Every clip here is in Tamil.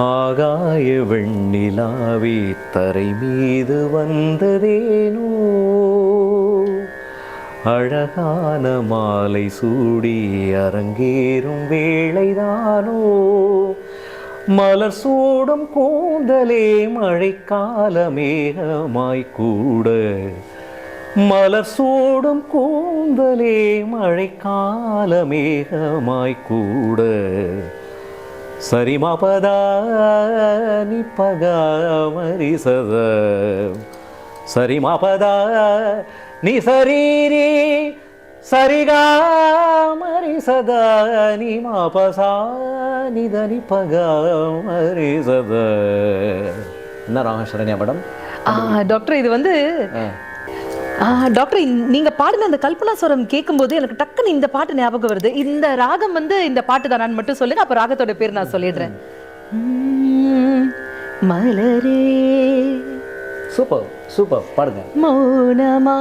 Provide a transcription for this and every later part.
ஆகாய வெண்ணிலாவே தரை மீது வந்ததேனோ? அழகான மாலை சூடி அரங்கேறும் வேளைதானோ? மலர் சூடும் கூந்தலே மழைக்கால மேகமாய் கூட. மலர் சூடும் கூந்தலே மழைக்கால மேகமாய் கூட. சரிமா பதா நி பகா மரி சத சரிமா பதா நீ சரீரி சரிகா மரி சதா நீ மா பசா நிதனி பகா மரி சத என்ன ராமேஸ்வரன்யா மேடம் ஆ, டாக்டர் இது வந்து டாக்டர் நீங்க பாடின அந்த கல்பனா ஸ்வரம் கேட்கும்போது எனக்கு டக்குன்னு இந்த பாட்டு ஞாபகம் வருது. இந்த ராகம் வந்து இந்த பாட்டு தான் மட்டும் சொல்லுங்க அப்ப ராகத்தோட பேர் நான் சொல்லிடுறேன். மலரே. சூப்பர் சூப்பர் பாடுங்க. மௌனமா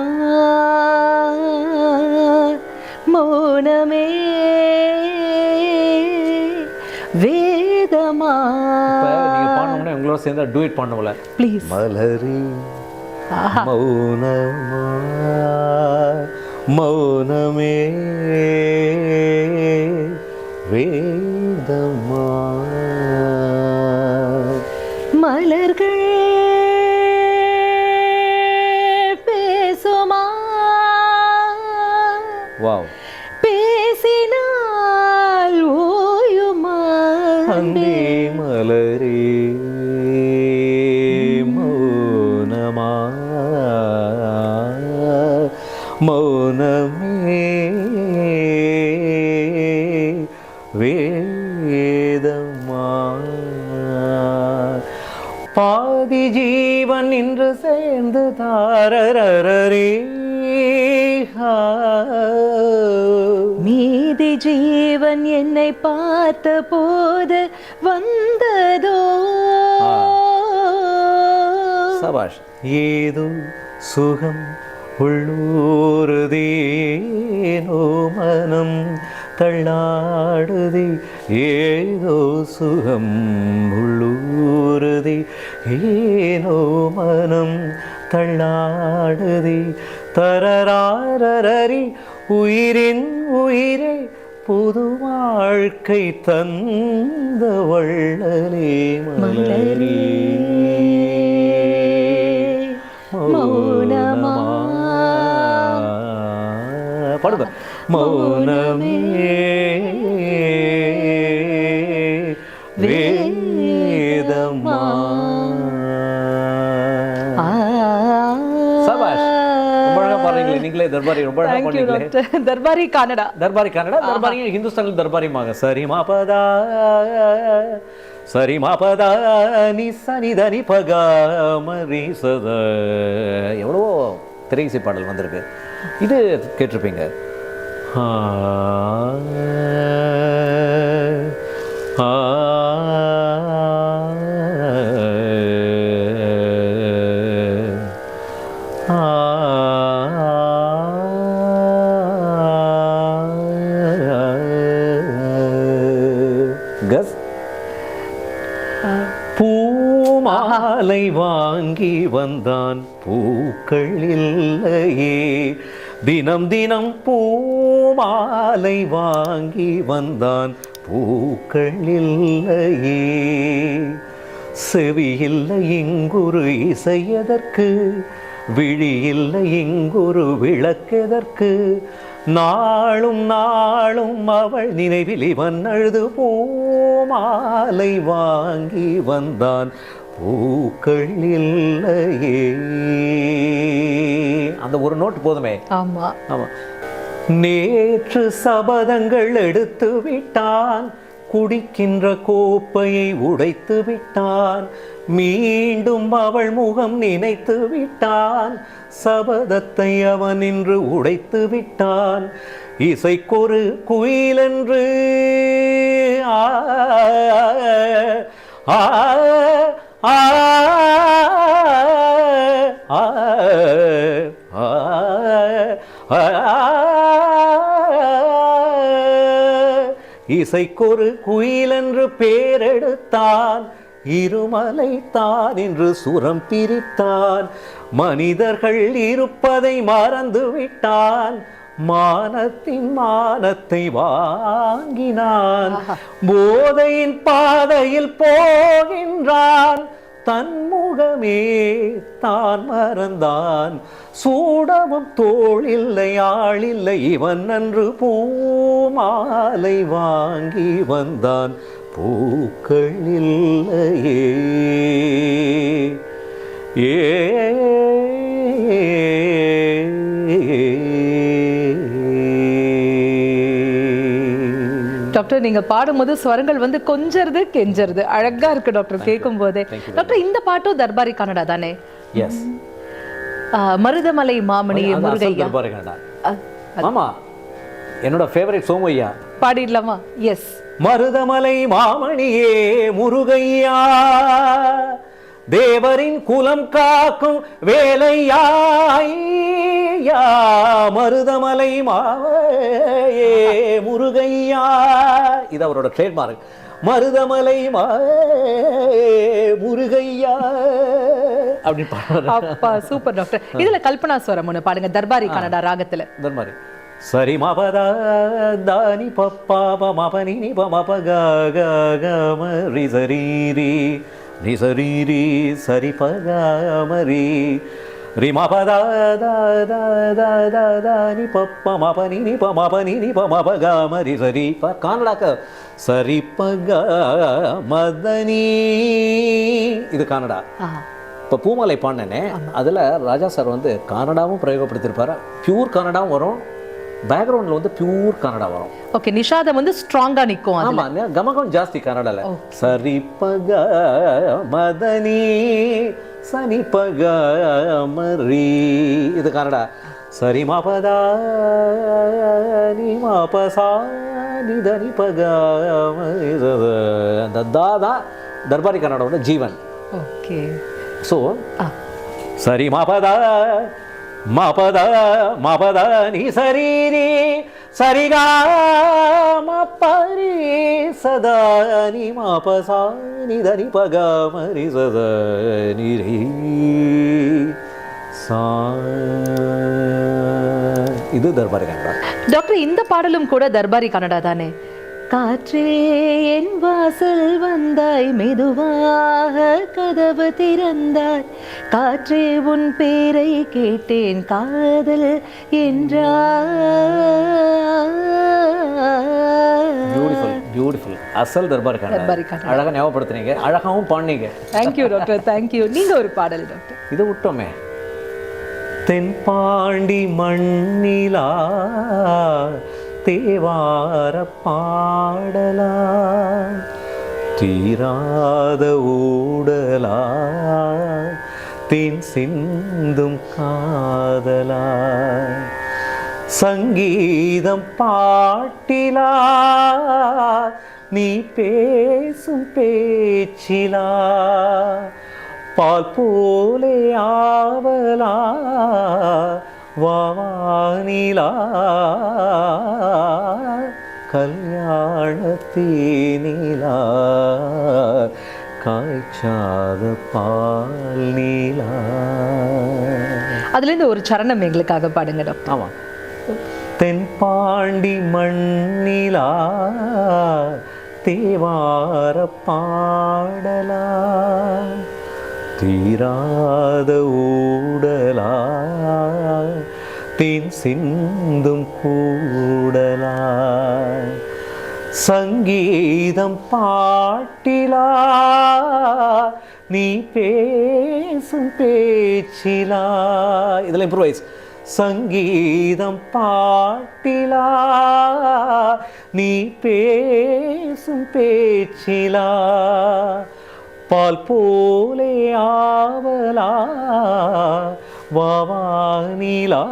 மௌனமே. வேதமா. நீங்கள் பாடணும்னா உங்களோட சேர்ந்து டூயிட் பண்ணல ப்ளீஸ் மலரி. மௌனமா மௌனமே வேதமா சபாஷ். ஏதோ சுகம் உள்ளூருதேனோ மனம் தள்ளாடுதே. ஏதோ சுகம் உள்ளூருதே. ஏனோ மனம் தள்ளாடுதே. தரராரரி உயிரின் உயிரே புது வாழ்க்கை தந்த வள்ளலே மலரே. மௌனமே. வேதமா நீங்களே தர்பாரி ரொம்ப தர்பாரி கனடா தர்பாரி கன்னடா. தர்பாரி ஹிந்துஸ்தானில் தர்பாரிமாங்க சரி மாபதா சரி மாபதா நி சனி தனி பகா மரி சத. எவ்வளவோ திரையிசை பாடல் வந்திருக்கு. இது கேட்டிருப்பீங்க. கஸ் பூமாலை வாங்கி வந்தான் பூக்கள் இல்லையே தினம் தினம் பூ பூமாலை வாங்கி வந்தான். பூக்கள் இல்லையே. செவி இல்லை இங்குரு இசையதற்கு. விழி இல்லை இங்குரு விளக்கெதற்கு. நாளும் நாளும் அவள் நினைவில் இவன் அழுது பூமாலை வாங்கி வந்தான். பூக்கள் இல்லையே. அந்த ஒரு நோட்டு போதுமே. ஆமா. ஆமா. நேற்று சபதங்கள் எடுத்து விட்டான் குடிக்கின்ற கோப்பையை உடைத்து விட்டான் மீண்டும் அவள் முகம் நினைத்து விட்டான் சபதத்தை அவன் இன்று உடைத்து விட்டான் இசைக்கொரு குயிலென்று ஆ ஆ ஆ ஆ இசைக்கொரு குயிலென்று பேரெடுத்தான். இருமலை தான் என்று சுரம் பிரித்தான். மனிதர்கள் இருப்பதை மறந்து விட்டான் மானத்தின் மானத்தை வாங்கினான். போதையின் பாதையில் போகின்றான். தன் முகமே தான் மறந்தான். சூடவும் தோளில்லை ஆளில்லை இவன் அன்று பூமாலை வாங்கி வந்தான். பூக்கள் இல்லையே. ஏ டாக்டர் நீங்க பாடும்போது ஸ்வரங்கள் வந்து கொஞ்சறது கெஞ்சறது அழகா இருக்கு டாக்டர். கேட்கும் போதே டாக்டர் இந்த பாட்டும் தர்பாரி கன்னடா தானே? எஸ் மருதமலை மாமணி முருகையா? ஆமா என்னோட ஃபேவரட் சோமையா பாடிடலாமா? எஸ் மருதமலை மாமணியே முருகையா. தேவரின் குலம் காக்கும் வேலையாய்யா மருதமலை மாவையே முருகையா. இது அவரோட ட்ரேட்மார்க் மருதமலை மா முருகையா. அப்படின்னு சூப்பர் டாக்டர் இதுல கல்பனா ஸ்வரம் ஒண்ணு பாடுங்க தர்பாரி கன்னடா ராகத்துல. மாதிரி சரி மபத தானி பப்பாப மபனி நிப மப க க க சரி ரி ரி சரி ரி சரி ரி ரி மபத த த த பப்ப மபனி நிப மபனி நிப மப க சரி ப கானடாக்க சரி பக மதனி இது கானடா இப்போ பூமலை பாடினேனே அதில் ராஜா சார் வந்து கன்னடாவும் பிரயோகப்படுத்தியிருப்பாரு பியூர் கன்னடாவும் வரும் பேக்ரவுண்டில் வந்து பியூர் கன்னடா வரும். ஓகே நிஷாதம் வந்து ஸ்ட்ராங்கா நிக்கும் அது ஆமா நே- கமகம் ஜாஸ்தி கன்னடால சரி பக மதனி சனி பக மரி இது கன்னடா சரி மாபதா நீ மாபசா நிதனி பக மரி சத. அந்த தா தான் தர்பாரி கன்னடாவோட ஜீவன். ஓகே ஸோ சரி மபத மபத மபத நீ சரீரி சரிகா மப்பரி சதா நீ மாபசா நீ தனி பக மரி சத நிரி சா. இது தர்பாரி கன்னடா. டாக்டர் இந்த பாடலும் கூட தர்பாரி கன்னடா தானே? காற்றே என் வாசல் வந்தாய் மெதுவாக கதவு திறந்தாய். காற்றே உன் பேரை கேட்டேன் காதல் என்றாய். பியூட்டிஃபுல் அசல் தர்பார் தர்பாரி கன்னடா கன்னடா. அழகா ஞாபகப்படுத்துனீங்க. அழகாவும் பாடினீங்க. தேங்க்யூ டாக்டர் தேங்க்யூ நீங்க ஒரு பாடல் டாக்டர் இது விட்டோமே தென்பாண்டி மண்ணிலா தேவார பாடலா தீராத ஊடலா தென் சிந்தும் காதலா சங்கீதம் பாட்டிலா நீ பேசும் பேச்சிலா பால் போலே ஆவலா வானிலா கல்யாணத்தீனிலா காய்ச்சாத பால் நீலா அதுல இருந்து ஒரு சரணம் எங்களுக்காக பாடுங்க டாக்டர் ஆமாம் தென்பாண்டி மண்ணிலா தேவார பாடலா தீராத ஊடலா தேன் சிந்தும் கூடலா சங்கீதம் பாட்டிலா நீ பேசும் பேச்சிலா. இதில் இம்ப்ரூவைஸ் சங்கீதம் பாட்டிலா நீ பேசும் பேச்சிலா. பால் போலே ஆவலா வாவானிலா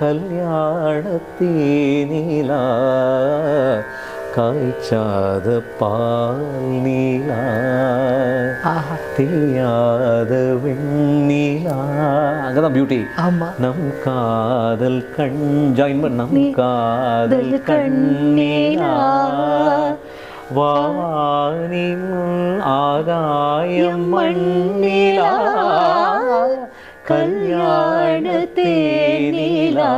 கல்யாணத்தீனிலா காய்ச்சாத பால் நீலா. தெரியாத வெண்ணிலா. அங்கதான் பியூட்டி ஆமா. நம் காதல் கண் ஜாயின் பண்ண. நம் காதல் கண்ணீலா. ஆகாயம் மண்ணிலா கல்யாண தேனிலா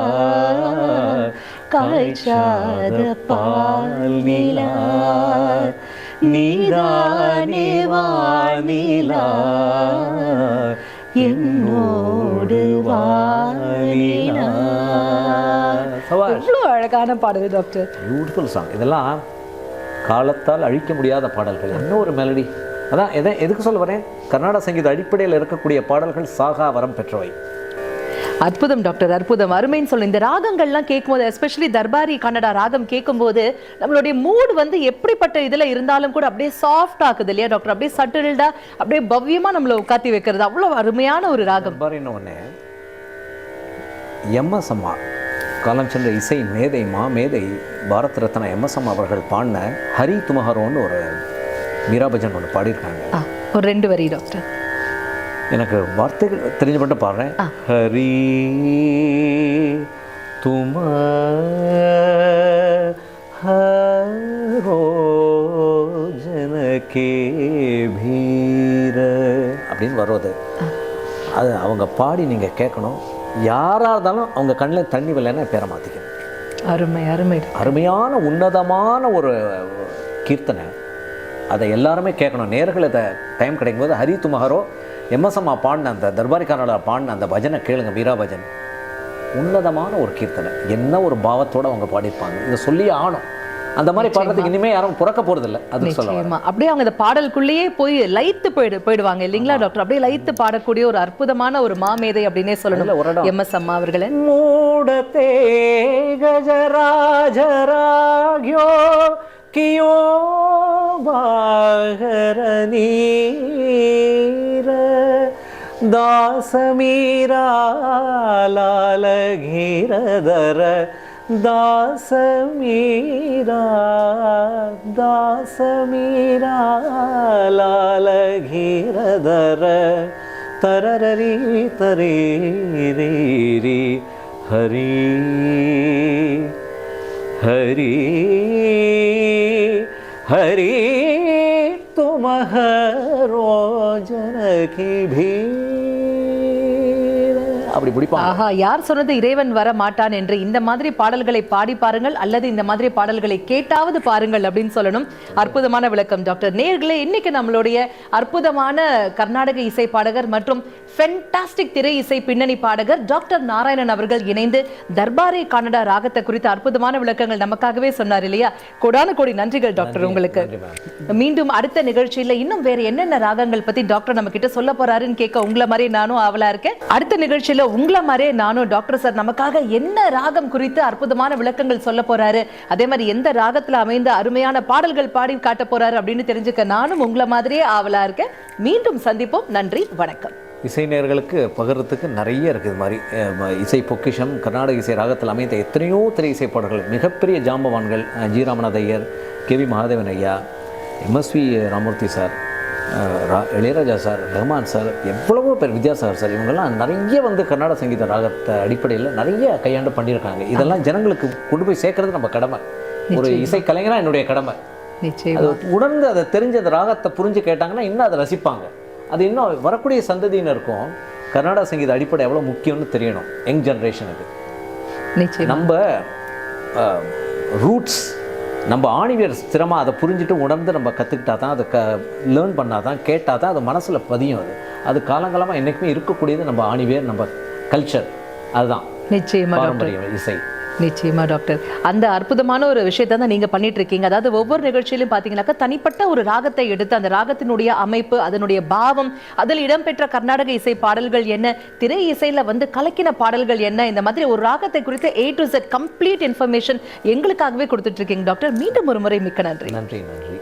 காய்ச்சாத பால் நிலா நீதானே வானிலா என்னோடு எவ்வளவு அழகான பாடல் டாக்டர். பியூட்டிஃபுல் சாங் இதெல்லாம் காலத்தால் அழிக்க முடியாத பாடல்கள். என்ன ஒரு மெலடி அதான் எதை எதுக்கு சொல்ல வரேன்? கர்நாடக சங்கீத அடிப்படையில் இருக்கக்கூடிய பாடல்கள் சாகா வரம் பெற்றவை. அற்புதம் டாக்டர் அற்புதம். அருமைன்னு சொல்ல இந்த ராகங்கள்லாம் கேட்கும்போது எஸ்பெஷலி தர்பாரி கன்னடா ராகம் கேட்கும்போது நம்மளுடைய மூட் வந்து எப்படிப்பட்ட இதுல இருந்தாலும் கூட அப்படியே சாஃப்ட் ஆக்குது இல்லையா டாக்டர்? அப்படியே சட்டில்டா அப்படியே பவ்யமா நம்மள உட்காத்தி வைக்கிறது. அவ்வளவு அருமையான ஒரு ராகம். பாருன்னு ஒன்று எம்எஸ் அம்மா. காலம் சென்ற இசை மேதை மா மேதை பாரத் ரத்னா எம்எஸ் அம்மா அவர்கள் பாடின ஹரி துமஹரோன்னு ஒரு மீராபஜன் ஒன்று பாடியிருக்காங்க. ஒரு ரெண்டு வரி டாக்டர். எனக்கு வார்த்தைகள் தெரிஞ்ச மட்டும் பாடுறேன். ஹரி தும ஹரோ ஜனகே பீர அப்படின்னு வருவது அது. அவங்க பாடி நீங்கள் கேட்கணும். யாராக இருந்தாலும் அவங்க கண்ணில் தண்ணி வரலைன்னா பேரை மாற்றிக்கணும் அருமை அருமை. அருமையான உன்னதமான ஒரு கீர்த்தனை. அதை எல்லாருமே கேட்கணும். நேர்கள் இதை டைம் கிடைக்கும்போது ஹரி துமஹரோ எம்எஸ்எம்மா பாடின அந்த தர்பாரி கர்நாடகா பாடின அந்த பஜனை கேளுங்க வீரா பஜன் உன்னதமான ஒரு கீர்த்தனை. என்ன ஒரு பாவத்தோட அவங்க பாடியிருப்பாங்க. இதை சொல்லி ஆகணும். அந்த மாதிரி பாடுறதுக்கு இனிமே யாரும் பிறக்க போறது இல்லை அது சொல்லுவாங்க அப்படியே அவங்க இந்த பாடலுக்குள்ளேயே போய் லைத்து போயிடு போயிடுவாங்க இல்லைங்களா டாக்டர் அப்படியே லைத்து பாடக்கூடிய ஒரு அற்புதமான ஒரு மாமேதை அப்படின்னே சொல்லணும். எம் எஸ் அம்மா அவர்களே. மூடத்தே கஜராஜராகியோ கியோ பாகரநீர தாசமீரா லாலகீரதர ദാസമീരാ ദാസമീരാ ലാലഘീരധര തരരരി തരീരീരി ഹരി. ഹരി ഹരി തുമഹ रो जन की भी அப்படி பிடிப்பாங்க. ஆஹா யார் சொன்னது இறைவன் வர மாட்டான் என்று? இந்த மாதிரி பாடல்களை பாடி பாருங்கள் அல்லது இந்த மாதிரி பாடல்களை கேட்டாவது பாருங்கள் அப்படின்னு சொல்லணும். அற்புதமான விளக்கம். டாக்டர் நேர்களே இன்னைக்கு நம்மளுடைய அற்புதமான கர்நாடக இசை பாடகர் மற்றும் ஃபென்டாஸ்டிக் திரை இசை பின்னணி பாடகர் டாக்டர் நாராயணன் அவர்கள் இணைந்து தர்பாரே கன்னடா ராகத்தை குறித்த அற்புதமான விளக்கங்கள் நமக்காகவே சொன்னார் இல்லையா? கொடான கோடி நன்றிகள் டாக்டர் உங்களுக்கு. மீண்டும் அடுத்த நிகழ்ச்சியில இன்னும் வேற என்னென்ன ராகங்கள் பத்தி டாக்டர் நம்ம கிட்ட சொல்ல போறாருன்னு கேட்க உங்களை மாதிரி நானும் ஆவலா இருக்கேன். அடுத்த நிகழ்ச்சியில உங்களை மாதிரியே நானும் டாக்டர் சார் நமக்காக என்ன ராகம் குறித்து அற்புதமான விளக்கங்கள் சொல்ல போறாரு? அதே மாதிரி எந்த ராகத்துல அமைந்த அருமையான பாடல்கள் பாடி காட்ட போறாரு அப்படின்னு தெரிஞ்சுக்க நானும் உங்களை மாதிரியே ஆவலா இருக்கேன். மீண்டும் சந்திப்போம். நன்றி வணக்கம். இசை நேயர்களுக்கு பகிர்றதுக்கு நிறைய இருக்குது இது மாதிரி இசை பொக்கிஷம் கர்நாடக இசை ராகத்தில் அமைந்த எத்தனையோ திரை இசை பாடல்கள் மிகப்பெரிய ஜாம்பவான்கள் அஹ், G Ramanatha Iyer K V Mahadevan ஐயா எம்எஸ்வி ராமூர்த்தி சார் ரா இளையராஜா சார் ரஹ்மான் சார் எவ்வளவோ பேர் வித்யாசாகர் சார் இவங்கெல்லாம் நிறைய வந்து கர்நாடக சங்கீத ராகத்தை அடிப்படையில் நிறைய கையாண்டு பண்ணியிருக்காங்க. இதெல்லாம் ஜனங்களுக்கு கொண்டு போய் சேர்க்கறது நம்ம கடமை. ஒரு இசை கலைஞனா என்னுடைய கடமை. அது உணர்ந்து அதை தெரிஞ்ச அந்த ராகத்தை புரிஞ்சு கேட்டாங்கன்னா இன்னும் அதை ரசிப்பாங்க. அது இன்னும் வரக்கூடிய சந்ததியினருக்கும் கர்நாடக சங்கீத அடிப்படை எவ்வளோ முக்கியம்னு தெரியணும். யங் ஜென்ரேஷனுக்கு. நிச்சயம். நம்ம ரூட்ஸ் நம்ம ஆணிவியர் ஸ்திரமாக அதை புரிஞ்சுட்டு உணர்ந்து நம்ம கற்றுக்கிட்டா தான் அதை க லேர்ன் பண்ணால் தான் கேட்டால் தான் அது மனசில் பதியும் அது. அது காலங்காலமாக என்றைக்குமே இருக்கக்கூடியது நம்ம ஆணிவேர் நம்ம கல்ச்சர் அதுதான். நிச்சயமா டாக்டர். பாரம்பரியம் இசை. நிச்சயமா டாக்டர் அந்த அற்புதமான ஒரு விஷயத்தை தான் நீங்க பண்ணிட்டு இருக்கீங்க அதாவது ஒவ்வொரு நிகழ்ச்சியிலும் பாத்தீங்கன்னாக்கா தனிப்பட்ட ஒரு ராகத்தை எடுத்து அந்த ராகத்தினுடைய அமைப்பு அதனுடைய பாவம் அதில் இடம்பெற்ற கர்நாடக இசை பாடல்கள் என்ன திரை இசையில வந்து கலக்கின பாடல்கள் என்ன இந்த மாதிரி ஒரு ராகத்தை குறித்த A to Z complete information எங்களுக்காகவே கொடுத்துட்டு இருக்கீங்க டாக்டர் மீண்டும் ஒரு முறை மிக்க நன்றி. நன்றி நன்றி.